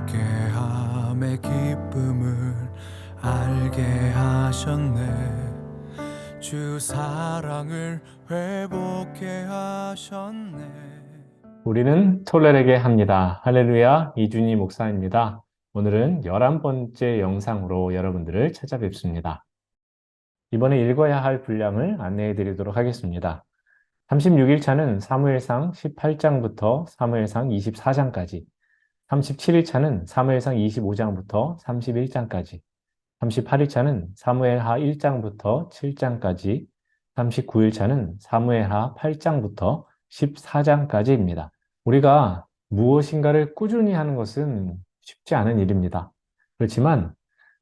함께함의 기쁨을 알게 하셨네 주 사랑을 회복해 하셨네 우리는 톨레르게 합니다. 할렐루야, 이준희 목사입니다. 오늘은 11번째 영상으로 여러분들을 찾아뵙습니다. 이번에 읽어야 할 분량을 안내해 드리도록 하겠습니다. 36일차는 사무엘상 18장부터 사무엘상 24장까지, 37일차는 사무엘상 25장부터 31장까지, 38일차는 사무엘하 1장부터 7장까지, 39일차는 사무엘하 8장부터 14장까지입니다. 우리가 무엇인가를 꾸준히 하는 것은 쉽지 않은 일입니다. 그렇지만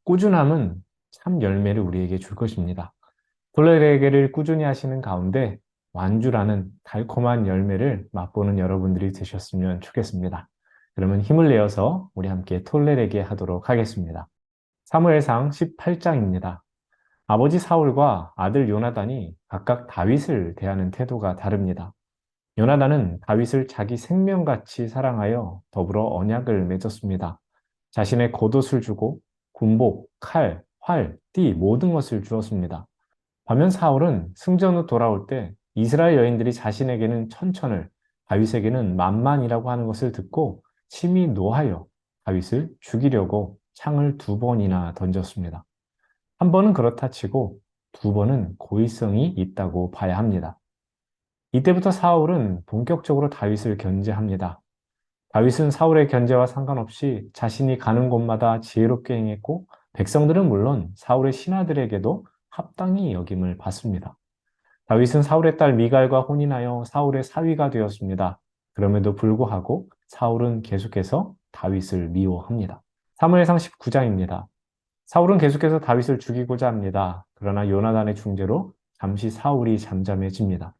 꾸준함은 참 열매를 우리에게 줄 것입니다. 돌레레게를 꾸준히 하시는 가운데 완주라는 달콤한 열매를 맛보는 여러분들이 되셨으면 좋겠습니다. 그러면 힘을 내어서 우리 함께 톨레레게 하도록 하겠습니다. 사무엘상 18장입니다. 아버지 사울과 아들 요나단이 각각 다윗을 대하는 태도가 다릅니다. 요나단은 다윗을 자기 생명같이 사랑하여 더불어 언약을 맺었습니다. 자신의 겉옷을 주고 군복, 칼, 활, 띠 모든 것을 주었습니다. 반면 사울은 승전 후 돌아올 때 이스라엘 여인들이 자신에게는 천천을, 다윗에게는 만만이라고 하는 것을 듣고 침이 노하여 다윗을 죽이려고 창을 두 번이나 던졌습니다. 한 번은 그렇다 치고 두 번은 고의성이 있다고 봐야 합니다. 이때부터 사울은 본격적으로 다윗을 견제합니다. 다윗은 사울의 견제와 상관없이 자신이 가는 곳마다 지혜롭게 행했고 백성들은 물론 사울의 신하들에게도 합당히 여김을 받습니다. 다윗은 사울의 딸 미갈과 혼인하여 사울의 사위가 되었습니다. 그럼에도 불구하고 사울은 계속해서 다윗을 미워합니다. 사무엘상 19장입니다. 사울은 계속해서 다윗을 죽이고자 합니다. 그러나 요나단의 중재로 잠시 사울이 잠잠해집니다.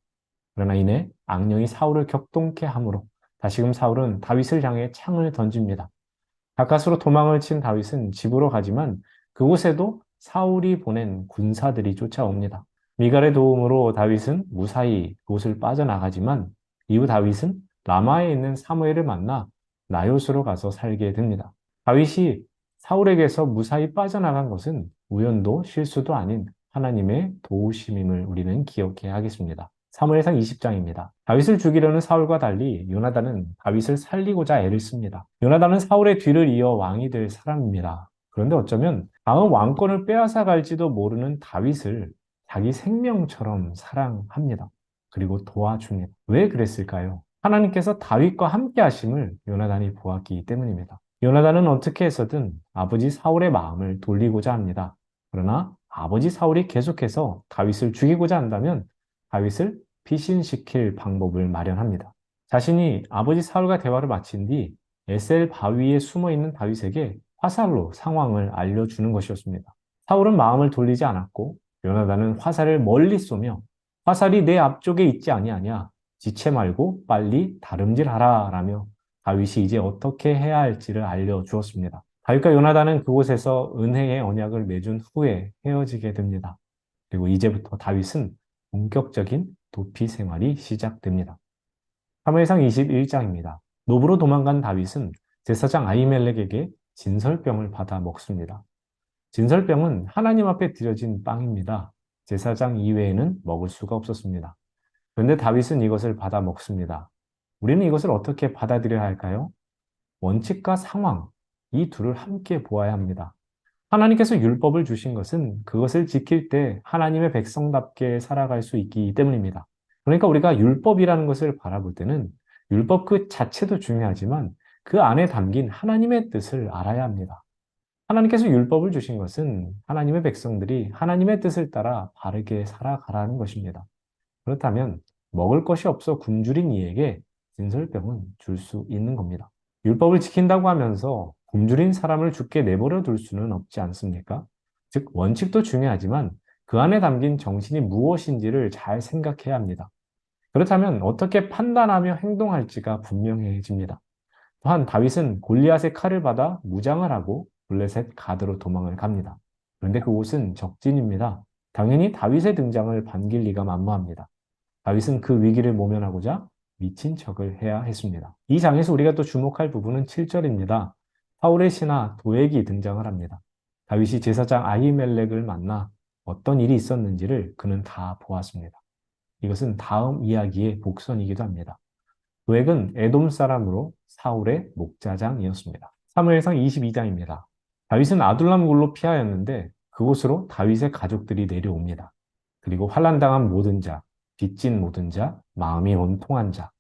그러나 이내 악령이 사울을 격동케 하므로 다시금 사울은 다윗을 향해 창을 던집니다. 가까스로 도망을 친 다윗은 집으로 가지만 그곳에도 사울이 보낸 군사들이 쫓아옵니다. 미갈의 도움으로 다윗은 무사히 그곳을 빠져나가지만 이후 다윗은 라마에 있는 사무엘을 만나 나요스로 가서 살게 됩니다. 다윗이 사울에게서 무사히 빠져나간 것은 우연도 실수도 아닌 하나님의 도우심임을 우리는 기억해야 하겠습니다. 사무엘상 20장입니다. 다윗을 죽이려는 사울과 달리 요나단은 다윗을 살리고자 애를 씁니다. 요나단은 사울의 뒤를 이어 왕이 될 사람입니다. 그런데 어쩌면 다음 왕권을 빼앗아 갈지도 모르는 다윗을 자기 생명처럼 사랑합니다. 그리고 도와줍니다. 왜 그랬을까요? 하나님께서 다윗과 함께 하심을 요나단이 보았기 때문입니다. 요나단은 어떻게 해서든 아버지 사울의 마음을 돌리고자 합니다. 그러나 아버지 사울이 계속해서 다윗을 죽이고자 한다면 다윗을 피신시킬 방법을 마련합니다. 자신이 아버지 사울과 대화를 마친 뒤 에셀 바위에 숨어 있는 다윗에게 화살로 상황을 알려주는 것이었습니다. 사울은 마음을 돌리지 않았고 요나단은 화살을 멀리 쏘며 화살이 내 앞쪽에 있지 아니하냐 지체 말고 빨리 다름질하라 라며 다윗이 이제 어떻게 해야 할지를 알려주었습니다. 다윗과 요나단은 그곳에서 은혜의 언약을 맺은 후에 헤어지게 됩니다. 그리고 이제부터 다윗은 본격적인 도피 생활이 시작됩니다. 사무엘상 21장입니다. 노브로 도망간 다윗은 제사장 아이멜렉에게 진설병을 받아 먹습니다. 진설병은 하나님 앞에 드려진 빵입니다. 제사장 이외에는 먹을 수가 없었습니다. 그런데 다윗은 이것을 받아 먹습니다. 우리는 이것을 어떻게 받아들여야 할까요? 원칙과 상황, 이 둘을 함께 보아야 합니다. 하나님께서 율법을 주신 것은 그것을 지킬 때 하나님의 백성답게 살아갈 수 있기 때문입니다. 그러니까 우리가 율법이라는 것을 바라볼 때는 율법 그 자체도 중요하지만 그 안에 담긴 하나님의 뜻을 알아야 합니다. 하나님께서 율법을 주신 것은 하나님의 백성들이 하나님의 뜻을 따라 바르게 살아가라는 것입니다. 그렇다면 먹을 것이 없어 굶주린 이에게 진설병은 줄 수 있는 겁니다. 율법을 지킨다고 하면서 굶주린 사람을 죽게 내버려 둘 수는 없지 않습니까? 즉, 원칙도 중요하지만 그 안에 담긴 정신이 무엇인지를 잘 생각해야 합니다. 그렇다면 어떻게 판단하며 행동할지가 분명해집니다. 또한 다윗은 골리앗의 칼을 받아 무장을 하고 블레셋 가드로 도망을 갑니다. 그런데 그곳은 적진입니다. 당연히 다윗의 등장을 반길 리가 만무합니다. 다윗은 그 위기를 모면하고자 미친 척을 해야 했습니다. 이 장에서 우리가 또 주목할 부분은 7절입니다. 사울의 신하 도액이 등장을 합니다. 다윗이 제사장 아히멜렉을 만나 어떤 일이 있었는지를 그는 다 보았습니다. 이것은 다음 이야기의 복선이기도 합니다. 도액은 에돔 사람으로 사울의 목자장이었습니다. 사무엘상 22장입니다. 다윗은 아둘람 굴로 피하였는데 그곳으로 다윗의 가족들이 내려옵니다. 그리고 환란당한 모든 자, 빚진 모든 자, 마음이 원통한 자,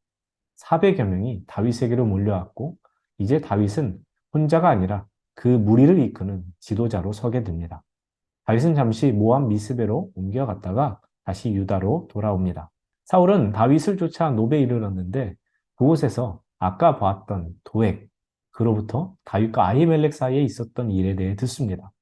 400여 명이 다윗에게로 몰려왔고 이제 다윗은 혼자가 아니라 그 무리를 이끄는 지도자로 서게 됩니다. 다윗은 잠시 모압 미스베로 옮겨갔다가 다시 유다로 돌아옵니다. 사울은 다윗을 쫓아 노베에 이르렀는데 그곳에서 아까 보았던 도액, 그로부터 다윗과 아히멜렉 사이에 있었던 일에 대해 듣습니다.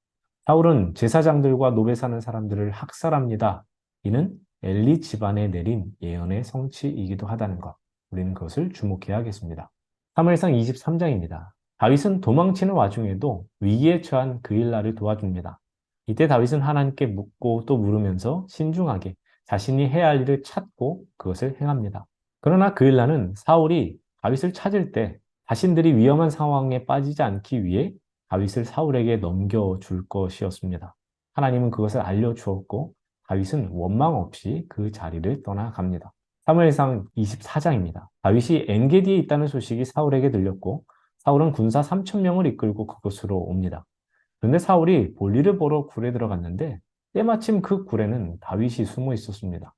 사울은 제사장들과 노베 사는 사람들을 학살합니다. 이는 엘리 집안에 내린 예언의 성취이기도 하다는 것. 우리는 그것을 주목해야겠습니다. 3일상 23장입니다. 다윗은 도망치는 와중에도 위기에 처한 그일라를 도와줍니다. 이때 다윗은 하나님께 묻고 또 물으면서 신중하게 자신이 해야 할 일을 찾고 그것을 행합니다. 그러나 그일라는 사울이 다윗을 찾을 때 자신들이 위험한 상황에 빠지지 않기 위해 다윗을 사울에게 넘겨줄 것이었습니다. 하나님은 그것을 알려주었고 다윗은 원망 없이 그 자리를 떠나갑니다. 사무엘상 24장입니다. 다윗이 엔게디에 있다는 소식이 사울에게 들렸고 사울은 군사 3천 명을 이끌고 그곳으로 옵니다. 그런데 사울이 볼일을 보러 굴에 들어갔는데 때마침 그 굴에는 다윗이 숨어 있었습니다.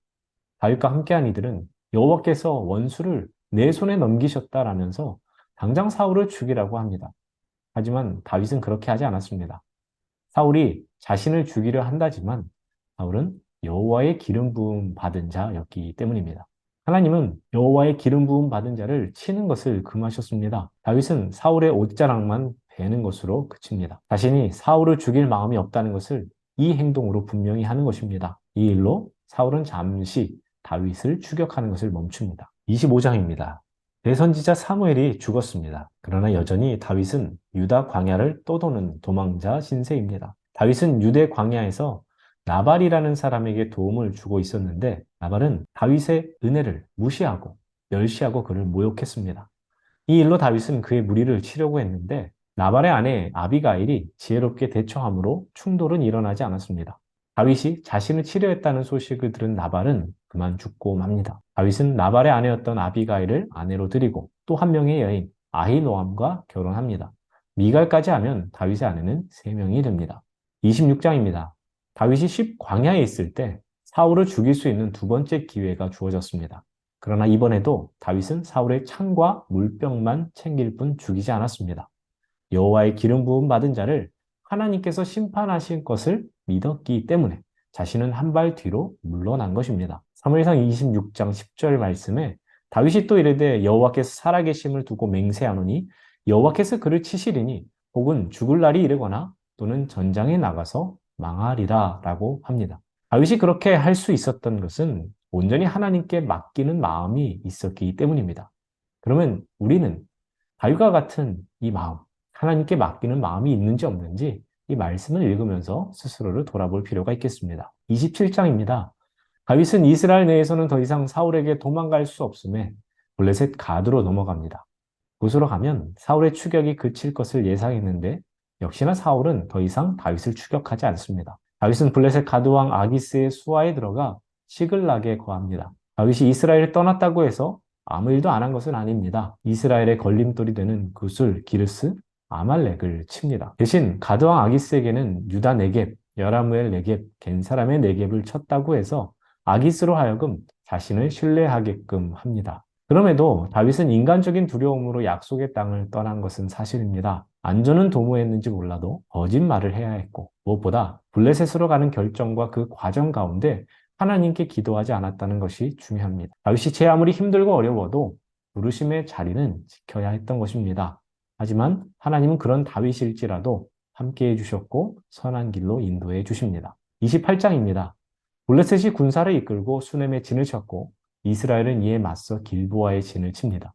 다윗과 함께한 이들은 여호와께서 원수를 내 손에 넘기셨다라면서 당장 사울을 죽이라고 합니다. 하지만 다윗은 그렇게 하지 않았습니다. 사울이 자신을 죽이려 한다지만 사울은 여호와의 기름 부음 받은 자였기 때문입니다. 하나님은 여호와의 기름 부음 받은 자를 치는 것을 금하셨습니다. 다윗은 사울의 옷자락만 베는 것으로 그칩니다. 자신이 사울을 죽일 마음이 없다는 것을 이 행동으로 분명히 하는 것입니다. 이 일로 사울은 잠시 다윗을 추격하는 것을 멈춥니다. 25장입니다. 대선지자 사무엘이 죽었습니다. 그러나 여전히 다윗은 유다 광야를 떠도는 도망자 신세입니다. 다윗은 유대 광야에서 나발이라는 사람에게 도움을 주고 있었는데 나발은 다윗의 은혜를 무시하고 멸시하고 그를 모욕했습니다. 이 일로 다윗은 그의 무리를 치려고 했는데 나발의 아내 아비가일이 지혜롭게 대처함으로 충돌은 일어나지 않았습니다. 다윗이 자신을 치려했다는 소식을 들은 나발은 그만 죽고 맙니다. 다윗은 나발의 아내였던 아비가일을 아내로 들이고 또 한 명의 여인 아히노암과 결혼합니다. 미갈까지 하면 다윗의 아내는 3명이 됩니다. 26장입니다. 다윗이 10 광야에 있을 때 사울을 죽일 수 있는 두 번째 기회가 주어졌습니다. 그러나 이번에도 다윗은 사울의 창과 물병만 챙길 뿐 죽이지 않았습니다. 여호와의 기름 부음 받은 자를 하나님께서 심판하실 것을 믿었기 때문에 자신은 한 발 뒤로 물러난 것입니다. 사무엘상 26장 10절 말씀에 다윗이 또 이르되 여호와께서 살아계심을 두고 맹세하노니 여호와께서 그를 치시리니 혹은 죽을 날이 이르거나 또는 전장에 나가서 망하리라 라고 합니다. 다윗이 그렇게 할 수 있었던 것은 온전히 하나님께 맡기는 마음이 있었기 때문입니다. 그러면 우리는 다윗과 같은 이 마음, 하나님께 맡기는 마음이 있는지 없는지 이 말씀을 읽으면서 스스로를 돌아볼 필요가 있겠습니다. 27장입니다. 다윗은 이스라엘 내에서는 더 이상 사울에게 도망갈 수 없음에 블레셋 가드로 넘어갑니다. 그곳으로 가면 사울의 추격이 그칠 것을 예상했는데 역시나 사울은 더 이상 다윗을 추격하지 않습니다. 다윗은 블레셋 가드왕 아기스의 수하에 들어가 시글락에 거합니다. 다윗이 이스라엘을 떠났다고 해서 아무 일도 안 한 것은 아닙니다. 이스라엘의 걸림돌이 되는 구술 기르스 아말렉을 칩니다. 대신 가드왕 아기스에게는 유다 네겝, 여라무엘 네겝, 겐 사람의 네겝을 쳤다고 해서 아기스로 하여금 자신을 신뢰하게끔 합니다. 그럼에도 다윗은 인간적인 두려움으로 약속의 땅을 떠난 것은 사실입니다. 안전은 도모했는지 몰라도 거짓말을 해야 했고 무엇보다 블레셋으로 가는 결정과 그 과정 가운데 하나님께 기도하지 않았다는 것이 중요합니다. 다윗이 제 아무리 힘들고 어려워도 부르심의 자리는 지켜야 했던 것입니다. 하지만 하나님은 그런 다윗일지라도 함께 해 주셨고 선한 길로 인도해 주십니다. 28장입니다. 블레셋이 군사를 이끌고 수넴의 진을 쳤고 이스라엘은 이에 맞서 길보아의 진을 칩니다.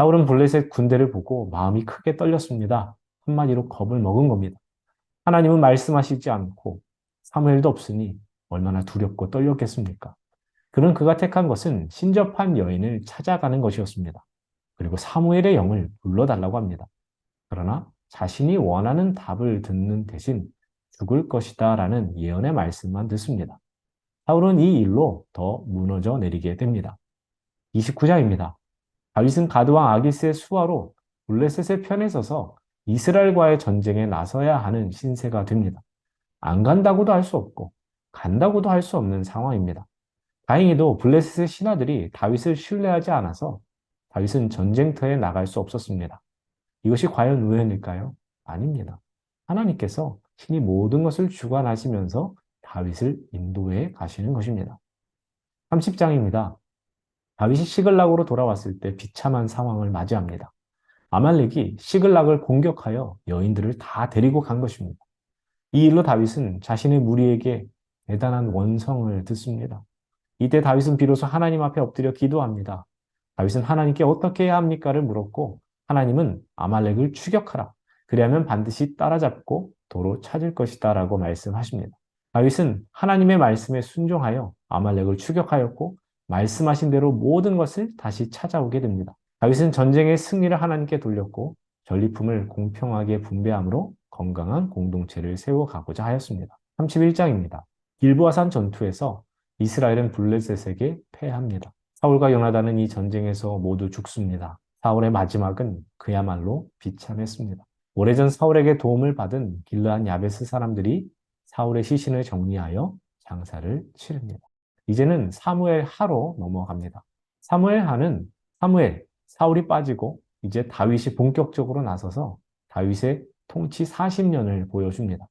사울은 블레셋 군대를 보고 마음이 크게 떨렸습니다. 한마디로 겁을 먹은 겁니다. 하나님은 말씀하시지 않고 사무엘도 없으니 얼마나 두렵고 떨렸겠습니까? 그는 그가 택한 것은 신접한 여인을 찾아가는 것이었습니다. 그리고 사무엘의 영을 불러달라고 합니다. 그러나 자신이 원하는 답을 듣는 대신 죽을 것이다 라는 예언의 말씀만 듣습니다. 사울은 이 일로 더 무너져 내리게 됩니다. 29장입니다. 다윗은 가드왕 아기스의 수하로 블레셋의 편에 서서 이스라엘과의 전쟁에 나서야 하는 신세가 됩니다. 안 간다고도 할 수 없고 간다고도 할 수 없는 상황입니다. 다행히도 블레셋의 신하들이 다윗을 신뢰하지 않아서 다윗은 전쟁터에 나갈 수 없었습니다. 이것이 과연 우연일까요? 아닙니다. 하나님께서 신이 모든 것을 주관하시면서 다윗을 인도해 가시는 것입니다. 30장입니다. 다윗이 시글락으로 돌아왔을 때 비참한 상황을 맞이합니다. 아말렉이 시글락을 공격하여 여인들을 다 데리고 간 것입니다. 이 일로 다윗은 자신의 무리에게 대단한 원성을 듣습니다. 이때 다윗은 비로소 하나님 앞에 엎드려 기도합니다. 다윗은 하나님께 어떻게 해야 합니까를 물었고 하나님은 아말렉을 추격하라. 그리하면 반드시 따라잡고 도로 찾을 것이다 라고 말씀하십니다. 다윗은 하나님의 말씀에 순종하여 아말렉을 추격하였고 말씀하신 대로 모든 것을 다시 찾아오게 됩니다. 다윗은 전쟁의 승리를 하나님께 돌렸고 전리품을 공평하게 분배함으로 건강한 공동체를 세워가고자 하였습니다. 31장입니다. 길보아산 전투에서 이스라엘은 블레셋에게 패합니다. 사울과 요나단은 이 전쟁에서 모두 죽습니다. 사울의 마지막은 그야말로 비참했습니다. 오래전 사울에게 도움을 받은 길르한 야베스 사람들이 사울의 시신을 정리하여 장사를 치릅니다. 이제는 사무엘 하로 넘어갑니다. 사무엘 하는 사무엘, 사울이 빠지고 이제 다윗이 본격적으로 나서서 다윗의 통치 40년을 보여줍니다.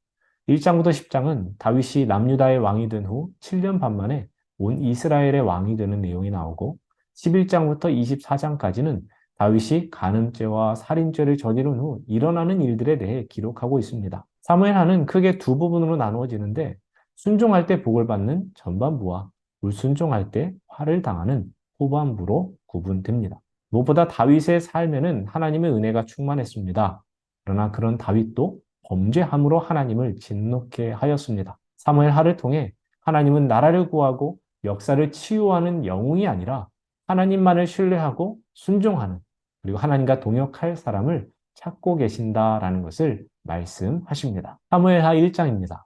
1장부터 10장은 다윗이 남유다의 왕이 된 후 7년 반 만에 온 이스라엘의 왕이 되는 내용이 나오고 11장부터 24장까지는 다윗이 간음죄와 살인죄를 저지른 후 일어나는 일들에 대해 기록하고 있습니다. 사무엘하는 크게 두 부분으로 나누어지는데 순종할 때 복을 받는 전반부와 불순종할 때 화를 당하는 후반부로 구분됩니다. 무엇보다 다윗의 삶에는 하나님의 은혜가 충만했습니다. 그러나 그런 다윗도 범죄함으로 하나님을 진노케 하였습니다. 사무엘 하를 통해 하나님은 나라를 구하고 역사를 치유하는 영웅이 아니라 하나님만을 신뢰하고 순종하는 그리고 하나님과 동역할 사람을 찾고 계신다라는 것을 말씀하십니다. 사무엘하 1장입니다.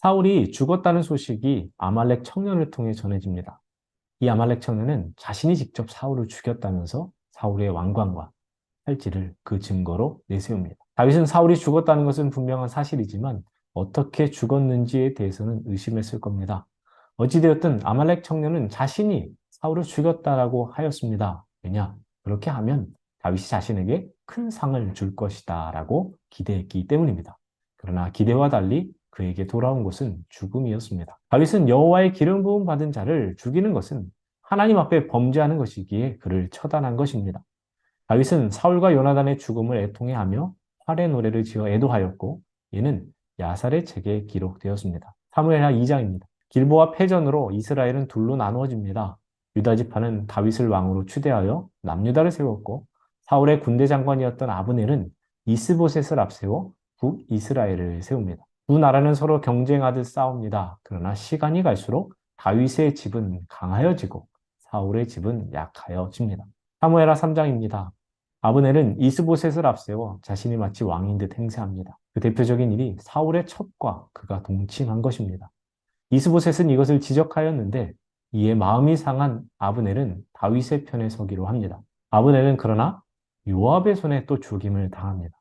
사울이 죽었다는 소식이 아말렉 청년을 통해 전해집니다. 이 아말렉 청년은 자신이 직접 사울을 죽였다면서 사울의 왕관과 팔찌를 그 증거로 내세웁니다. 다윗은 사울이 죽었다는 것은 분명한 사실이지만 어떻게 죽었는지에 대해서는 의심했을 겁니다. 어찌되었든 아말렉 청년은 자신이 사울을 죽였다라고 하였습니다. 왜냐? 그렇게 하면 다윗이 자신에게 큰 상을 줄 것이다 라고 기대했기 때문입니다. 그러나 기대와 달리 그에게 돌아온 것은 죽음이었습니다. 다윗은 여호와의 기름 부음 받은 자를 죽이는 것은 하나님 앞에 범죄하는 것이기에 그를 처단한 것입니다. 다윗은 사울과 요나단의 죽음을 애통해하며 활의 노래를 지어 애도하였고 이는 야살의 책에 기록되었습니다. 사무엘하 2장입니다. 길보와 패전으로 이스라엘은 둘로 나누어집니다. 유다 지파는 다윗을 왕으로 추대하여 남유다를 세웠고 사울의 군대 장관이었던 아브넬은 이스보셋을 앞세워 북이스라엘을 세웁니다. 두 나라는 서로 경쟁하듯 싸웁니다. 그러나 시간이 갈수록 다윗의 집은 강하여지고 사울의 집은 약하여집니다. 사무엘하 3장입니다. 아브넬은 이스보셋을 앞세워 자신이 마치 왕인 듯 행세합니다. 그 대표적인 일이 사울의 첩과 그가 동침한 것입니다. 이스보셋은 이것을 지적하였는데 이에 마음이 상한 아브넬은 다윗의 편에 서기로 합니다. 아브넬은 그러나 요압의 손에 또 죽임을 당합니다.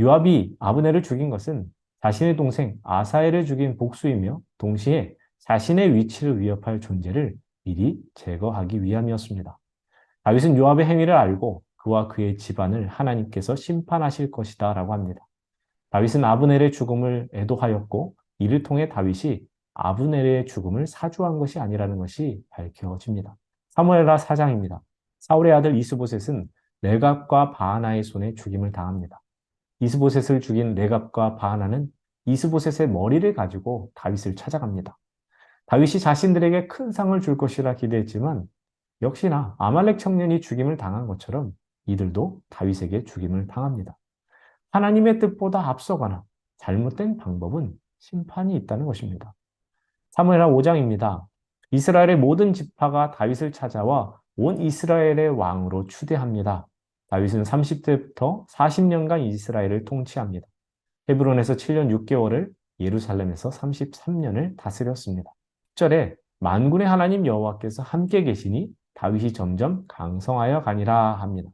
요압이 아브넬을 죽인 것은 자신의 동생 아사엘을 죽인 복수이며 동시에 자신의 위치를 위협할 존재를 미리 제거하기 위함이었습니다. 다윗은 요압의 행위를 알고 그와 그의 집안을 하나님께서 심판하실 것이다 라고 합니다. 다윗은 아브넬의 죽음을 애도하였고 이를 통해 다윗이 아브넬의 죽음을 사주한 것이 아니라는 것이 밝혀집니다. 사무엘하 4장입니다. 사울의 아들 이스보셋은 레갑과 바하나의 손에 죽임을 당합니다. 이스보셋을 죽인 레갑과 바하나는 이스보셋의 머리를 가지고 다윗을 찾아갑니다. 다윗이 자신들에게 큰 상을 줄 것이라 기대했지만 역시나 아말렉 청년이 죽임을 당한 것처럼 이들도 다윗에게 죽임을 당합니다. 하나님의 뜻보다 앞서거나 잘못된 방법은 심판이 있다는 것입니다. 사무엘하 5장입니다. 이스라엘의 모든 지파가 다윗을 찾아와 온 이스라엘의 왕으로 추대합니다. 다윗은 30대부터 40년간 이스라엘을 통치합니다. 헤브론에서 7년 6개월을 예루살렘에서 33년을 다스렸습니다. 10절에 만군의 하나님 여호와께서 함께 계시니 다윗이 점점 강성하여 가니라 합니다.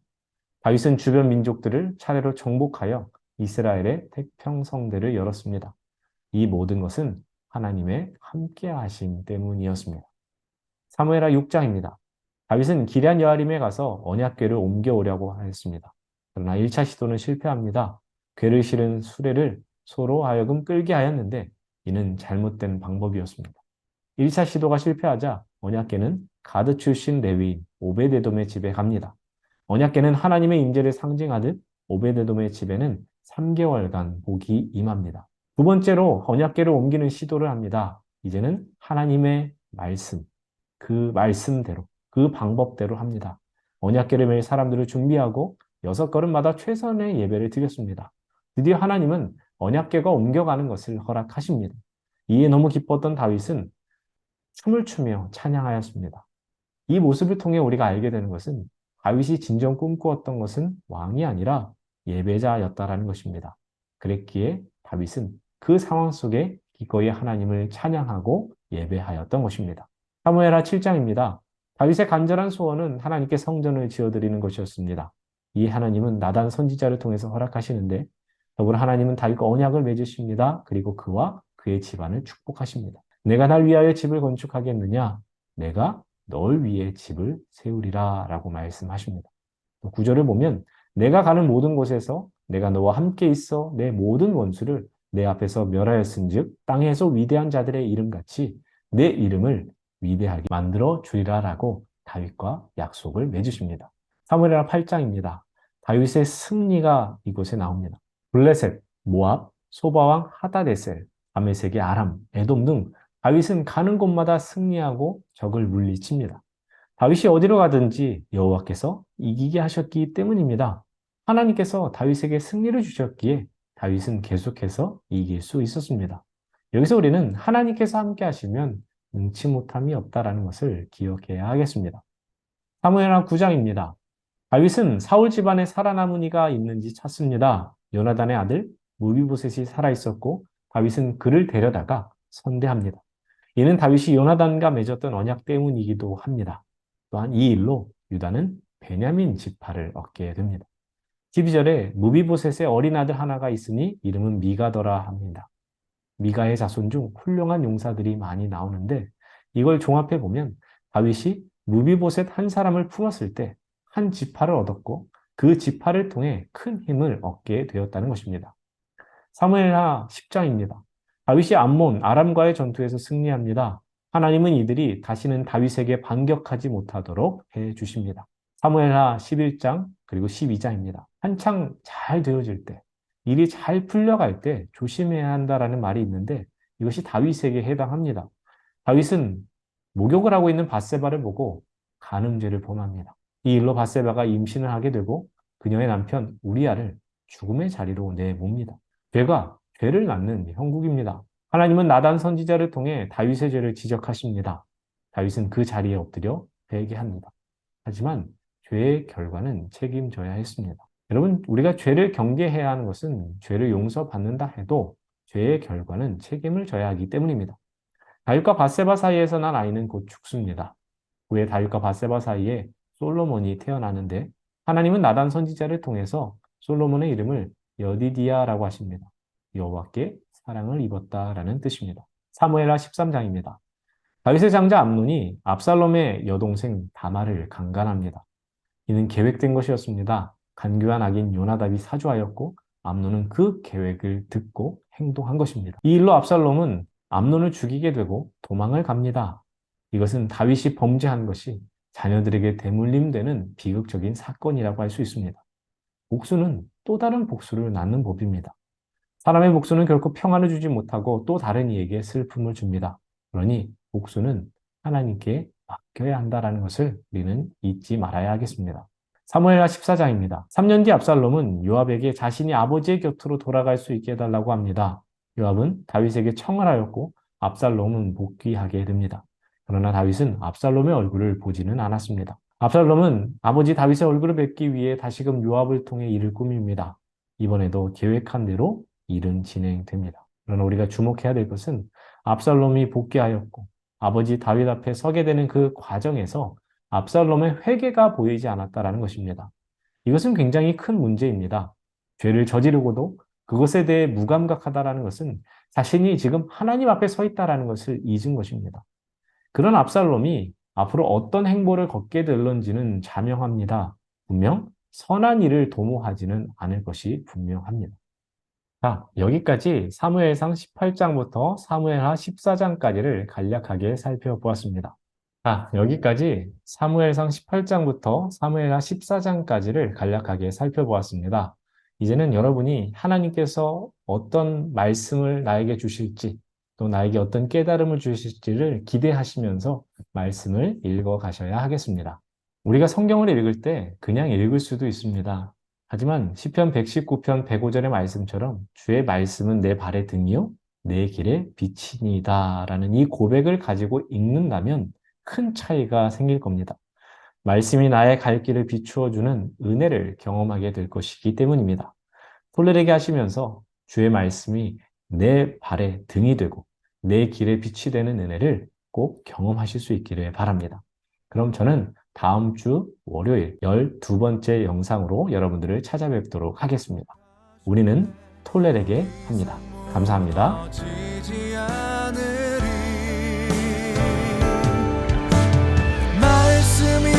다윗은 주변 민족들을 차례로 정복하여 이스라엘의 태평성대를 열었습니다. 이 모든 것은 하나님의 함께 하심 때문이었습니다. 사무엘하 6장입니다. 다윗은 기럇 여아림에 가서 언약궤를 옮겨오려고 하였습니다. 그러나 1차 시도는 실패합니다. 궤를 실은 수레를 소로 하여금 끌게 하였는데 이는 잘못된 방법이었습니다. 1차 시도가 실패하자 언약궤는 가드 출신 레위인 오베데돔의 집에 갑니다. 언약궤는 하나님의 임재를 상징하듯 오베데돔의 집에는 3개월간 복이 임합니다. 두 번째로 언약궤를 옮기는 시도를 합니다. 이제는 하나님의 말씀, 그 말씀대로, 그 방법대로 합니다. 언약궤를 매일 사람들을 준비하고 여섯 걸음마다 최선의 예배를 드렸습니다. 드디어 하나님은 언약궤가 옮겨가는 것을 허락하십니다. 이에 너무 기뻤던 다윗은 춤을 추며 찬양하였습니다. 이 모습을 통해 우리가 알게 되는 것은 다윗이 진정 꿈꾸었던 것은 왕이 아니라 예배자였다라는 것입니다. 그랬기에 다윗은 그 상황 속에 기꺼이 하나님을 찬양하고 예배하였던 것입니다. 사무엘하 7장입니다. 다윗의 간절한 소원은 하나님께 성전을 지어드리는 것이었습니다. 이 하나님은 나단 선지자를 통해서 허락하시는데 더불어 하나님은 다윗과 언약을 맺으십니다. 그리고 그와 그의 집안을 축복하십니다. 내가 날 위하여 집을 건축하겠느냐? 내가 널 위해 집을 세우리라 라고 말씀하십니다. 구절을 보면 내가 가는 모든 곳에서 내가 너와 함께 있어 내 모든 원수를 내 앞에서 멸하였은즉 땅에서 위대한 자들의 이름같이 내 이름을 위대하게 만들어 주리라라고 다윗과 약속을 맺으십니다. 사무엘하 8장입니다. 다윗의 승리가 이곳에 나옵니다. 블레셋, 모압, 소바왕 하다데셀, 아메색의 아람, 에돔 등 다윗은 가는 곳마다 승리하고 적을 물리칩니다. 다윗이 어디로 가든지 여호와께서 이기게 하셨기 때문입니다. 하나님께서 다윗에게 승리를 주셨기에 다윗은 계속해서 이길 수 있었습니다. 여기서 우리는 하나님께서 함께 하시면 능치 못함이 없다라는 것을 기억해야 하겠습니다. 사무엘하 9장입니다. 다윗은 사울 집안에 살아남은 이가 있는지 찾습니다. 요나단의 아들 무비보셋이 살아 있었고 다윗은 그를 데려다가 선대합니다. 이는 다윗이 요나단과 맺었던 언약 때문이기도 합니다. 또한 이 일로 유다는 베냐민 지파를 얻게 됩니다. 12절에 무비보셋의 어린 아들 하나가 있으니 이름은 미가더라 합니다. 미가의 자손 중 훌륭한 용사들이 많이 나오는데 이걸 종합해 보면 다윗이 무비보셋 한 사람을 품었을 때 한 지파를 얻었고 그 지파를 통해 큰 힘을 얻게 되었다는 것입니다. 사무엘하 10장입니다. 다윗이 암몬 아람과의 전투에서 승리합니다. 하나님은 이들이 다시는 다윗에게 반격하지 못하도록 해 주십니다. 사무엘하 11장 그리고 12장입니다. 한창 잘 되어질 때, 일이 잘 풀려갈 때 조심해야 한다라는 말이 있는데 이것이 다윗에게 해당합니다. 다윗은 목욕을 하고 있는 바세바를 보고 간음죄를 범합니다. 이 일로 바세바가 임신을 하게 되고 그녀의 남편 우리아를 죽음의 자리로 내몹니다. 죄가 죄를 낳는 형국입니다. 하나님은 나단 선지자를 통해 다윗의 죄를 지적하십니다. 다윗은 그 자리에 엎드려 회개합니다. 하지만 죄의 결과는 책임져야 했습니다. 여러분, 우리가 죄를 경계해야 하는 것은 죄를 용서받는다 해도 죄의 결과는 책임을 져야 하기 때문입니다. 다윗과 바세바 사이에서 난 아이는 곧 죽습니다. 후에 다윗과 바세바 사이에 솔로몬이 태어나는데 하나님은 나단 선지자를 통해서 솔로몬의 이름을 여디디아라고 하십니다. 여호와께 사랑을 입었다라는 뜻입니다. 사무엘하 13장입니다. 다윗의 장자 암논이 압살롬의 여동생 다마를 강간합니다. 이는 계획된 것이었습니다. 간교한 악인 요나답이 사주하였고 암논은 그 계획을 듣고 행동한 것입니다. 이 일로 압살롬은 암논을 죽이게 되고 도망을 갑니다. 이것은 다윗이 범죄한 것이 자녀들에게 대물림되는 비극적인 사건이라고 할 수 있습니다. 복수는 또 다른 복수를 낳는 법입니다. 사람의 복수는 결코 평안을 주지 못하고 또 다른 이에게 슬픔을 줍니다. 그러니 복수는 하나님께 맡겨야 한다는 것을 우리는 잊지 말아야 하겠습니다. 사무엘하 14장입니다. 3년 뒤 압살롬은 요압에게 자신이 아버지의 곁으로 돌아갈 수 있게 해달라고 합니다. 요압은 다윗에게 청을 하였고 압살롬은 복귀하게 됩니다. 그러나 다윗은 압살롬의 얼굴을 보지는 않았습니다. 압살롬은 아버지 다윗의 얼굴을 뵙기 위해 다시금 요압을 통해 일을 꾸밉니다. 이번에도 계획한 대로 일은 진행됩니다. 그러나 우리가 주목해야 될 것은 압살롬이 복귀하였고 아버지 다윗 앞에 서게 되는 그 과정에서 압살롬의 회개가 보이지 않았다라는 것입니다. 이것은 굉장히 큰 문제입니다. 죄를 저지르고도 그것에 대해 무감각하다라는 것은 자신이 지금 하나님 앞에 서 있다라는 것을 잊은 것입니다. 그런 압살롬이 앞으로 어떤 행보를 걷게 될런지는 자명합니다. 분명 선한 일을 도모하지는 않을 것이 분명합니다. 자, 여기까지 사무엘상 18장부터 사무엘하 14장까지를 간략하게 살펴보았습니다. 자, 여기까지 사무엘상 18장부터 사무엘하 14장까지를 간략하게 살펴보았습니다. 이제는 여러분이 하나님께서 어떤 말씀을 나에게 주실지 또 나에게 어떤 깨달음을 주실지를 기대하시면서 말씀을 읽어 가셔야 하겠습니다. 우리가 성경을 읽을 때 그냥 읽을 수도 있습니다. 하지만 시편 119편 105절의 말씀처럼 주의 말씀은 내 발의 등이요 내 길의 빛이니다 라는 이 고백을 가지고 읽는다면 큰 차이가 생길 겁니다. 말씀이 나의 갈 길을 비추어 주는 은혜를 경험하게 될 것이기 때문입니다. 톨레르게 하시면서 주의 말씀이 내 발의 등이 되고 내 길의 빛이 되는 은혜를 꼭 경험하실 수 있기를 바랍니다. 그럼 저는 다음 주 월요일 12번째 영상으로 여러분들을 찾아뵙도록 하겠습니다. 우리는 톨레르게 합니다. 감사합니다. 말씀이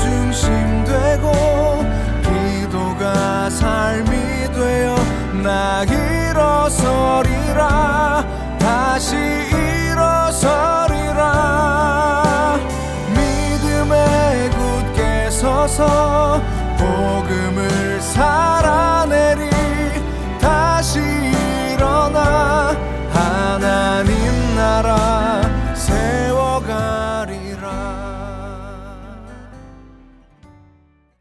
중심되고 기도가 삶이 되어 나 일어서리라 다시 일어서리라. 믿음에 굳게 서서 복음을 살아내리. 다시 일어나 하나님